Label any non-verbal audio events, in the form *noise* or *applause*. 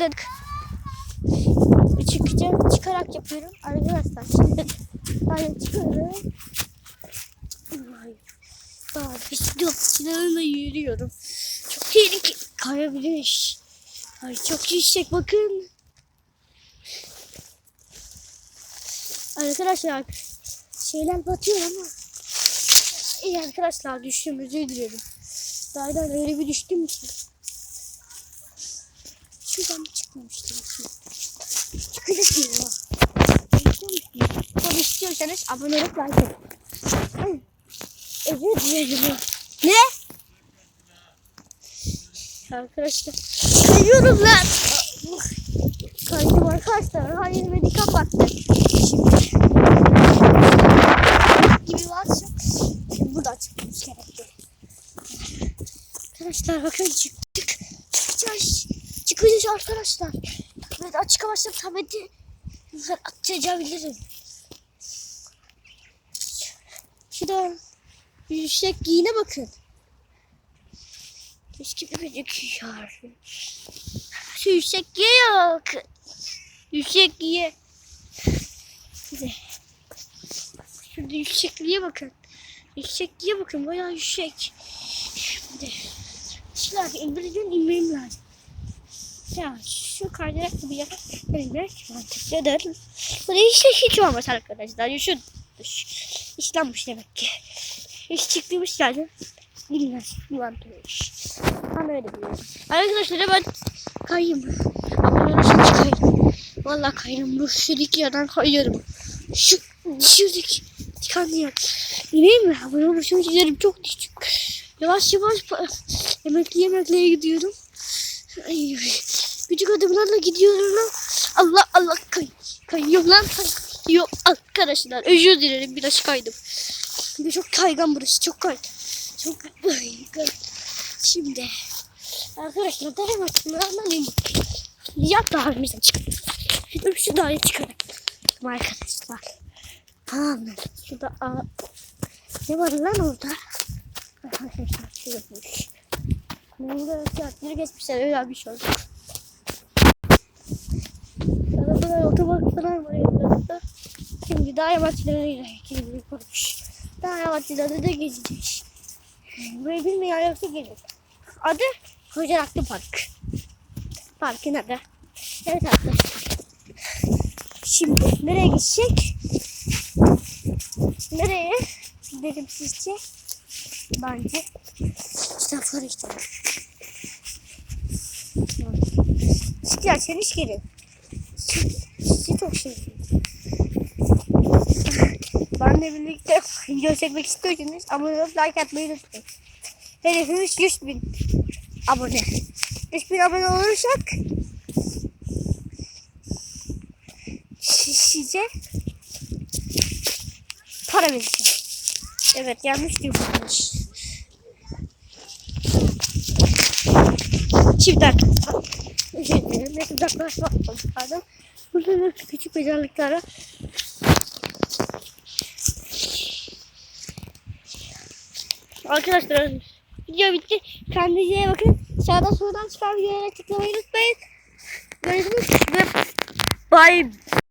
Dık. Çıkacağım. Çıkarak yapıyorum. Arkadaşlar şimdi ben çıkıyorum. Aa, bisikletçilerle yürüyorum. Çok tehlikeli. Kayabilir. Ay çok yüksek bakın. Arkadaşlar şeyler batıyor ama iyi arkadaşlar düştüm özür diliyorum. Daydan öyle bir düştüm ki. Şuradan mı çıkmamıştım şimdi. Çıkacak mı ya? Tabii istiyorsanız abone olup like edin. Özür dilerim. Ne? Arkadaşlar kayıyorum lan. Kaydım arkadaşlar. Hayır beni kapattı. Şimdi gibi varsa şimdi buradan çıkmamız gerekiyor. Arkadaşlar bakın çıktık. Çıkacağız. Çıkacağız arkadaşlar. Ve daha çıkamazsam tableti yukarı atacağım. Şurada yüksek giyine bakın. Keşke bir gözüküyor. Şu yüksek giye bakın. Yüksek giye. De Şurada yüksekliğe bakın. Yüksekliğe bakın bayağı yüksek. De Şurada İngilizce'nin inmem lazım. Ya şu kaydırak gibi inmek mantıklıdır. Bu da işte hiç olmaz arkadaşlar. Şu İslammış demek ki. Hiç çıktıymış yani. Bilmez. Yuvantıymış. Ben öyle biliyorum. Arkadaşlar ben kayayım. Ama ben şimdi kayayım. Valla kayarım. Bu şuradaki yerden kayıyorum. Şu şuradaki tıkanlı yer. İneyim mi? Abone olursanız yerim çok düşük. Yavaş yavaş emekli emekliye gidiyorum. Ay, küçük adımlarla gidiyorum. Allah Allah kay kayıyorum lan kayıyor arkadaşlar. Özür dilerim biraz kaydım. Bir de çok kaygan burası çok kaygan. Çok kaygan. Şimdi arkadaşlar denem açımlarından Yat dağımıza çıkalım. Şimdi şu dağa çıkalım. Arkadaşlar. Tamam? Şurada aa, ne var lan orada? Arkadaşlar şu yapmış. Burada saatleri geçmişler öyle bir şey oldu. Falan var yanlarında. Şimdi daha yamaçlarıyla ilgili konuşmuş. Daha yamaçlarda da gezeceğiz. Burayı bilmeyen yoksa gelir. Adı Kocaraklı Park. Parkın adı. Evet arkadaşlar. Şimdi nereye gidecek? Nereye gidelim sizce? Bence kitaplara gidelim. İsterseniz gelin. Çok seviyorum. Benle birlikte *laughs* video çekmek istiyorsanız abone olup like atmayı unutmayın. Hedefimiz 100 bin abone. 100 bin abone olursak size para vereceğim. Evet yanlış duymadınız. Çift arkadaşlar. Özür dilerim. Ne uzaklaşmak lazım. Burada da küçük mezarlıklara Arkadaşlar video bitti. Kendinize bakın. Sağdan soldan çıkan videolara tıklamayı unutmayın. Görüşürüz ve bye.